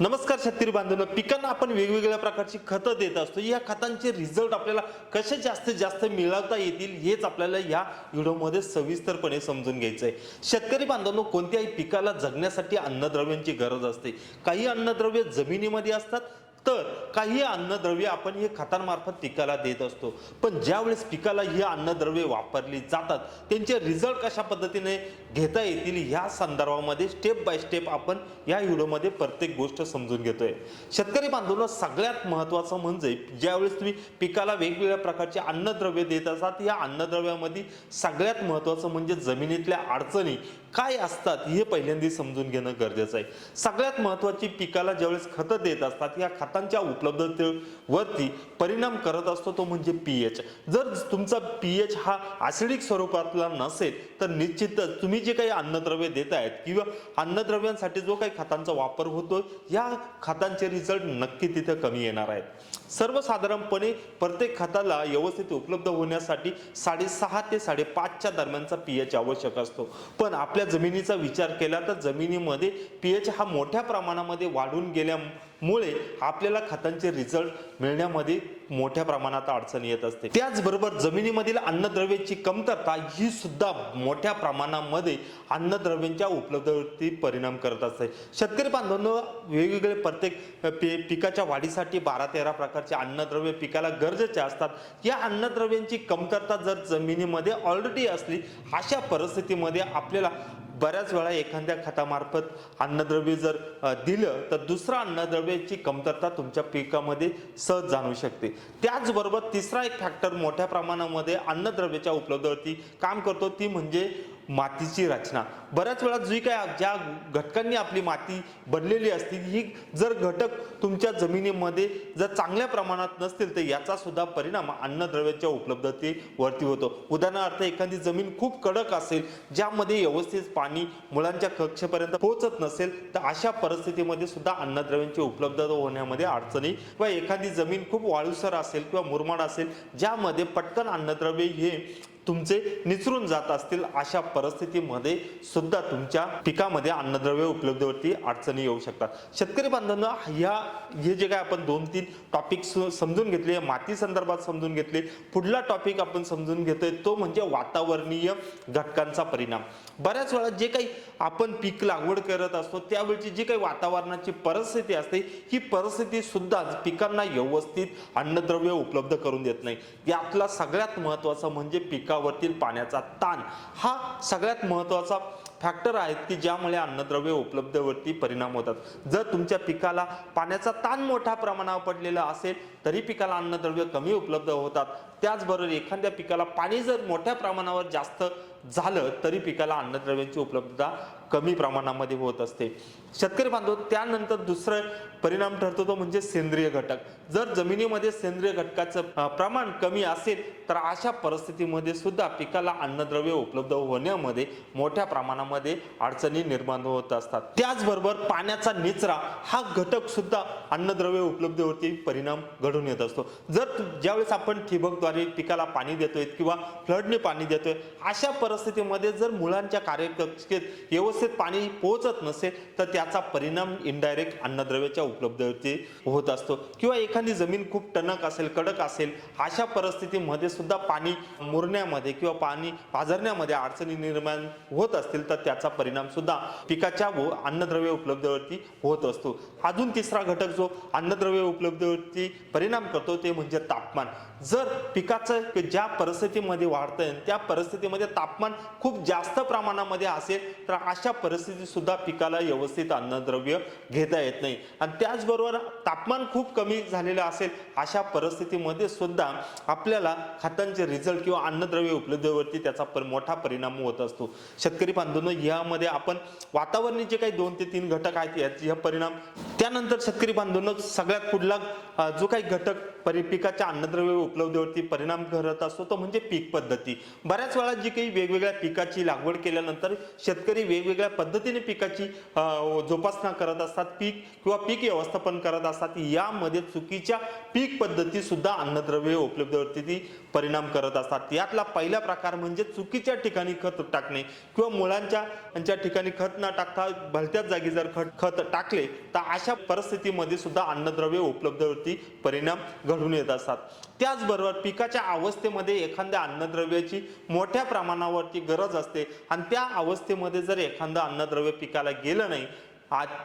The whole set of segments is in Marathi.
नमस्कार शेतकरी बांधवांनो पिकांना आपण वेगवेगळ्या प्रकारची खतं देत असतो. या खतांचे रिझल्ट आपल्याला कसे जास्तीत जास्त मिळवता येतील हेच आपल्याला या व्हिडिओमध्ये सविस्तरपणे समजून घ्यायचं आहे शेतकरी बांधवांनो कोणत्याही पिकाला जगण्यासाठी अन्नद्रव्यांची गरज असते. काही अन्नद्रव्य जमिनीमध्ये असतात तर काही अन्नद्रव्य आपण हे खतांमार्फत पिकाला देत असतो. पण ज्यावेळेस पिकाला ही अन्नद्रव्ये वापरली जातात त्यांचे रिझल्ट कशा पद्धतीने घेता येतील ह्या संदर्भामध्ये स्टेप बाय स्टेप आपण या व्हिडिओमध्ये प्रत्येक गोष्ट समजून घेतोय. शेतकरी बांधवांना सगळ्यात महत्त्वाचं म्हणजे ज्यावेळेस तुम्ही पिकाला वेगवेगळ्या प्रकारचे अन्नद्रव्य देत असतात या अन्नद्रव्यामध्ये सगळ्यात महत्त्वाचं म्हणजे जमिनीतल्या अडचणी काय असतात हे पहिल्यांदा समजून घेणं गरजेचं आहे. सगळ्यात महत्त्वाची पिकाला ज्यावेळेस खतं देत असतात या खतांच्या उपलब्धतेवरती परिणाम करत असतो तो म्हणजे पी एच. जर तुमचा पी एच हा ॲसिडिक स्वरूपातला नसेल तर निश्चितच तुम्ही जे काही अन्नद्रव्य देत आहेत किंवा अन्नद्रव्यांसाठी जो काही खतांचा वापर होतो या खतांचे रिझल्ट नक्की तिथे कमी येणार आहेत. सर्वसाधारणपणे प्रत्येक खताला व्यवस्थित उपलब्ध होण्यासाठी साडेसहा ते साडेपाचच्या दरम्यानचा पी एच आवश्यक असतो. पण आपल्या जमिनीचा विचार केला तर जमिनीमध्ये पी एच हा मोठ्या प्रमाणामध्ये वाढून गेल्या मुळे आपल्याला खतांचे रिझल्ट मिळण्यामध्ये मोठ्या प्रमाणात अडचण येत असते. त्याचबरोबर जमिनीमधील अन्नद्रव्याची कमतरता ही सुद्धा मोठ्या प्रमाणामध्ये अन्नद्रव्यांच्या उपलब्धतेवरती परिणाम करत असते. शेतकरी बांधवांनो वेगवेगळे प्रत्येक पे पिकाच्या वाढीसाठी बारा तेरा प्रकारचे अन्नद्रव्य पिकाला गरजेचे असतात. या अन्नद्रव्यांची कमतरता जर जमिनीमध्ये ऑलरेडी असली अशा परिस्थितीमध्ये आपल्याला बऱ्याच वेळा एखाद्या खतामार्फत अन्नद्रव्य जर दिलं तर दुसरा अन्नद्रव्याची कमतरता तुमच्या पिकामध्ये सहज जाणू शकते. त्याचबरोबर तिसरा एक फॅक्टर मोठ्या प्रमाणामध्ये अन्नद्रव्याच्या उपलब्धवरती काम करतो ती म्हणजे मातीची रचना. बऱ्याच वेळा जी काय ज्या घटकांनी आपली माती बनलेली असते ही जर घटक तुमच्या जमिनीमध्ये जर चांगल्या प्रमाणात नसतील तर याचा सुद्धा परिणाम अन्नद्रव्याच्या उपलब्धतेवरती होतो. उदाहरणार्थ एखादी जमीन खूप कडक असेल ज्यामध्ये व्यवस्थित पाणी मुलांच्या कक्षेपर्यंत पोहोचत नसेल तर अशा परिस्थितीमध्ये सुद्धा अन्नद्रव्यांची उपलब्धता होण्यामध्ये अडचणी किंवा एखादी जमीन खूप वाळूसर असेल किंवा मुरमाड असेल ज्यामध्ये पटकन अन्नद्रव्य हे तुमचे निचरून जात असतील अशा परिस्थितीमध्ये सुद्धा तुमच्या पिकामध्ये अन्नद्रव्य उपलब्धवरती अडचणी येऊ शकतात. शेतकरी बांधवांना ह्या हे जे काय आपण दोन तीन टॉपिक समजून घेतले माती संदर्भात समजून घेतले पुढला टॉपिक आपण समजून घेतोय तो म्हणजे वातावरणीय घटकांचा परिणाम. बऱ्याच वेळा जे काही आपण पीक लागवड करत असतो त्यावेळची जी काही वातावरणाची परिस्थिती असते ही परिस्थिती सुद्धा पिकांना व्यवस्थित अन्नद्रव्य उपलब्ध करून देत नाही. यातला सगळ्यात महत्त्वाचा म्हणजे पिकावरतील पाण्याचा ताण हा सगळ्यात महत्त्वाचा फॅक्टर आहेत की ज्यामुळे अन्नद्रव्य उपलब्धवरती परिणाम होतात. जर तुमच्या पिकाला पाण्याचा ताण मोठ्या प्रमाणावर पडलेला असेल तरी पिकाला अन्नद्रव्य कमी उपलब्ध होतात. त्याचबरोबर एखाद्या पिकाला पाणी जर मोठ्या प्रमाणावर जास्त झालं तरी पिकाला अन्नद्रव्यांची उपलब्धता कमी प्रमाणामध्ये होत असते. शेतकरी बांधव त्यानंतर दुसरं परिणाम ठरतो तो म्हणजे सेंद्रिय घटक. जर जमिनीमध्ये सेंद्रिय घटकाचं प्रमाण कमी असेल तर अशा परिस्थितीमध्ये सुद्धा पिकाला अन्नद्रव्य उपलब्ध होण्यामध्ये मोठ्या प्रमाणामध्ये अडचणी निर्माण होत असतात. त्याचबरोबर पाण्याचा निचरा हा घटक सुद्धा अन्नद्रव्य उपलब्धीवरती परिणाम घडून येत असतो. जर ज्यावेळेस आपण ठिबकद्वारे पिकाला पाणी देतोय किंवा फ्लडने पाणी देतोय अशा परिस्थितीमध्ये जर मुलांच्या कार्यकक्षेत व्यवस्थित पाणी पोहोचत नसेल तर त्याचा परिणाम इनडायरेक्ट अन्नद्रव्याच्या उपलब्धतेवरती होत असतो. किंवा एखादी जमीन खूप टणक असेल कडक असेल अशा परिस्थितीमध्ये सुद्धा पाणी मुरण्यामध्ये किंवा पाणी पाझरण्यामध्ये अडचणी निर्माण होत असतील तर त्याचा परिणाम सुद्धा पिकाच्या व अन्नद्रव्य उपलब्धवरती होत असतो. अजून तिसरा घटक जो अन्नद्रव्य उपलब्धवरती परिणाम करतो ते म्हणजे तापमान. जर पिकाचं की ज्या परिस्थितीमध्ये वाढतंय त्या परिस्थितीमध्ये तापमान खूप जास्त प्रमाणामध्ये असेल तर अशा परिस्थितीतसुद्धा पिकाला व्यवस्थित अन्नद्रव्य घेता येत नाही. आणि त्याचबरोबर तापमान खूप कमी झालेलं असेल अशा परिस्थितीमध्ये सुद्धा आपल्याला खतांचे रिझल्ट किंवा अन्नद्रव्य उपलब्धीवरती त्याचा पर मोठा परिणाम होत असतो. शेतकरी बांधवांनो यामध्ये आपण वातावरणीय जे काही दोन ते तीन घटक आहेत याचे परिणाम. त्यानंतर शेतकरी बांधवांनो सगळ्यात पुढला जो काही घटक परि पिकाच्या अन्नद्रव्य उपलब्धीवरती परिणाम करत असतो तो म्हणजे पीक पद्धती. बऱ्याच वेळा जी काही वेगवेगळ्या पिकाची लागवड केल्यानंतर शेतकरी वेगवेगळ्या पद्धतीने पिकाची जोपासना करत असतात पीक किंवा पीक व्यवस्थापन करत असतात. यामध्ये चुकीच्या पीक पद्धती सुद्धा अन्नद्रव्य उपलब्धवरती परिणाम करत असतात. यातला पहिला प्रकार म्हणजे चुकीच्या ठिकाणी खत टाकणे किंवा मुळांच्या ठिकाणी खत न टाकता भलत्याच जागी जर खत खत टाकले तर अशा परिस्थितीमध्ये सुद्धा अन्नद्रव्य उपलब्धवरती परिणाम घडून येत असतात. त्याचबरोबर पीक पिकाच्या अवस्थेमध्ये एखाद्या अन्नद्रव्याची मोठ्या प्रमाणावरती गरज असते आणि त्या अवस्थेमध्ये जर एखादं अन्नद्रव्य पिकाला गेलं नाही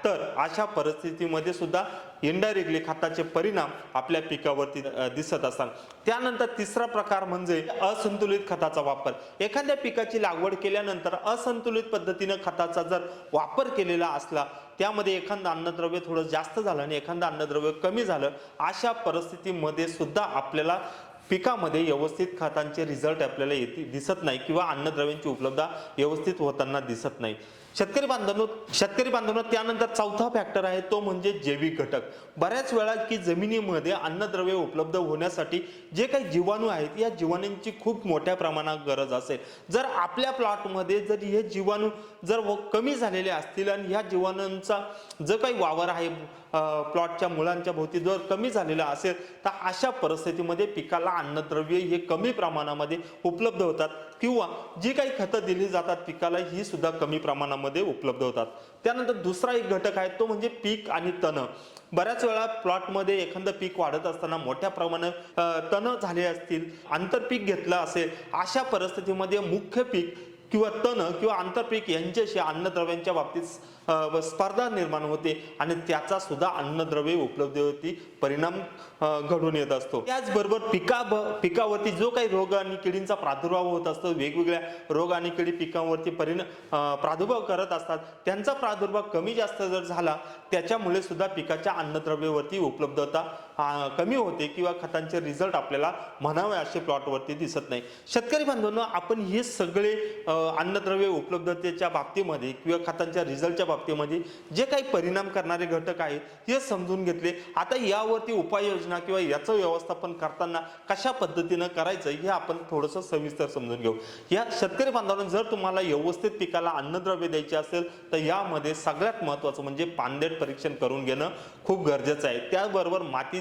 तर अशा परिस्थितीमध्ये सुद्धा इनडायरेक्टली खताचे परिणाम आपल्या पिकावरती दिसत असतात. त्यानंतर तिसरा प्रकार म्हणजे असंतुलित खताचा वापर. एखाद्या पिकाची लागवड केल्यानंतर असंतुलित पद्धतीनं खताचा जर वापर केलेला असला त्यामध्ये एखादं अन्नद्रव्य थोडं जास्त झालं आणि एखादं अन्नद्रव्य कमी झालं अशा परिस्थितीमध्ये सुद्धा आपल्याला पिकामध्ये व्यवस्थित खतांचे रिझल्ट आपल्याला येते दिसत नाही किंवा अन्नद्रव्यांची उपलब्धता व्यवस्थित होताना दिसत नाही. शेतकरी बांधवांनो शेतकरी बांधवांनो त्यानंतर चौथा फॅक्टर आहे तो म्हणजे जैविक घटक. बऱ्याच वेळा की जमिनीमध्ये अन्नद्रव्य उपलब्ध होण्यासाठी जे काही जीवाणू आहेत या जीवाणूंची खूप मोठ्या प्रमाणात गरज असेल. जर आपल्या प्लॉटमध्ये जर हे जीवाणू जर व- कमी झालेले असतील आणि ह्या जीवाणूंचा जो काही वावर आहे प्लॉटच्या मुळांच्या भोवती जर कमी झालेला असेल तर अशा परिस्थितीमध्ये पिकाला अन्नद्रव्य हे कमी प्रमाणामध्ये उपलब्ध होतात किंवा जी काही खतं दिली जातात पिकाला ही सुद्धा कमी प्रमाणामध्ये उपलब्ध होतात. त्यानंतर दुसरा एक घटक आहे तो म्हणजे पीक आणि तण. बऱ्याच वेळा प्लॉटमध्ये एखादं पीक वाढत असताना मोठ्या प्रमाणात तण झाले असतील आंतरपीक घेतलं असेल अशा परिस्थितीमध्ये मुख्य पीक किंवा तण किंवा आंतरपीक यांच्याशी अन्नद्रव्यांच्या बाबतीत स्पर्धा निर्माण होते आणि त्याचा सुद्धा अन्नद्रव्य उपलब्धतेवरती परिणाम घडून येत असतो. त्याचबरोबर पिका पिकावरती जो काही रोग आणि किडींचा प्रादुर्भाव होत असतो वेगवेगळ्या रोग आणि किडी पिकांवरती परिणाम प्रादुर्भाव करत असतात. त्यांचा प्रादुर्भाव कमी जास्त जर झाला त्याच्यामुळे सुद्धा पिकाच्या अन्नद्रव्यावरती उपलब्धता कमी होते किंवा खतांचे रिझल्ट आपल्याला म्हणावे असे प्लॉटवरती दिसत नाही. शेतकरी बांधवांना आपण हे सगळे अन्नद्रव्य उपलब्धतेच्या बाबतीमध्ये किंवा खतांच्या रिझल्टच्या बाबतीमध्ये म्हणजे जे काही परिणाम करणारे घटक आहेत हे समजून घेतले. आता यावरती उपाययोजना किंवा याचं व्यवस्थापन करताना कशा पद्धतीनं करायचं हे आपण थोडंसं सविस्तर समजून घेऊ. या शेतकरी बांधवांना जर तुम्हाला व्यवस्थित पिकाला अन्नद्रव्य द्यायचे असेल तर यामध्ये सगळ्यात महत्त्वाचं म्हणजे पानदेट परीक्षण करून घेणं खूप गरजेचं आहे. त्याचबरोबर माती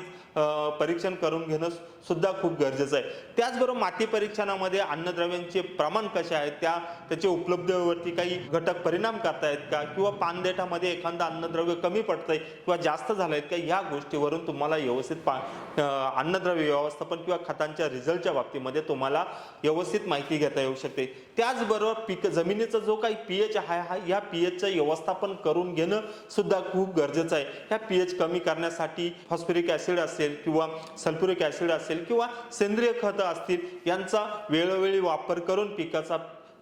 परीक्षण करून घेणं सुद्धा खूप गरजेचं आहे. त्याचबरोबर माती परीक्षणामध्ये अन्नद्रव्यांचे प्रमाण कसे आहेत त्या त्याचे उपलब्धतेवरती काही घटक परिणाम करतायत का? किंवा पानदेठामध्ये एखादं अन्नद्रव्य कमी पडतंय किंवा जास्त झालंय का ह्या गोष्टीवरून तुम्हाला व्यवस्थित पा अन्नद्रव्य व्यवस्थापन किंवा खतांच्या रिझल्टच्या बाबतीमध्ये तुम्हाला व्यवस्थित माहिती घेता येऊ शकते. त्याचबरोबर पीक जमिनीचा जो काही पी एच आहे हा या पीएचचं व्यवस्थापन करून घेणं सुद्धा खूप गरजेचं आहे. ह्या पीएच कमी करण्यासाठी फॉस्फरिक ॲसिड असेल किंवा सल्फ्युरिक ॲसिड असेल किंवा सेंद्रिय खतं असतील यांचा वेळोवेळी वापर करून पिकाचा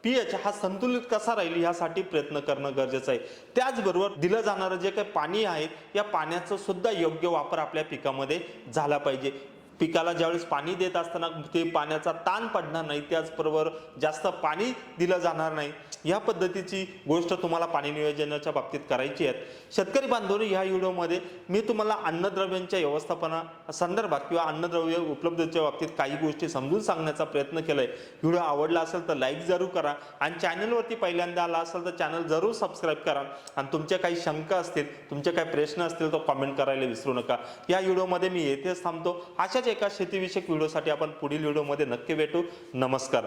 पी एच हा संतुलित कसा राहील यासाठी प्रयत्न करणं गरजेचं आहे. त्याचबरोबर दिलं जाणारं जे काही पाणी आहे या पाण्याचं सुद्धा योग्य वापर आपल्या पिकामध्ये झाला पाहिजे. पिकाला ज्यावेळेस पाणी देत असताना ते पाण्याचा ताण पडणार नाही त्याचबरोबर जास्त पाणी दिलं जाणार नाही. या पद्धतीची गोष्ट तुम्हाला पाणी नियोजनाच्या बाबतीत करायची आहे शेतकरी बांधवांनी ह्या व्हिडिओमध्ये मी तुम्हाला अन्नद्रव्यांच्या व्यवस्थापना संदर्भात किंवा अन्नद्रव्य उपलब्धतेच्या बाबतीत काही गोष्टी समजून सांगण्याचा प्रयत्न केलाय. व्हिडिओ आवडला असेल तर लाईक जरूर करा आणि चॅनलवरती पहिल्यांदा आला असेल तर चॅनल जरूर सबस्क्राईब करा. आणि तुमच्या काही शंका असतील तुमचे काही प्रश्न असतील तर कॉमेंट करायला विसरू नका. या व्हिडिओमध्ये मी येथेच थांबतो. अशाच एका शेतीविषयक व्हिडिओसाठी आपण पुढील व्हिडिओमध्ये नक्की भेटू. नमस्कार.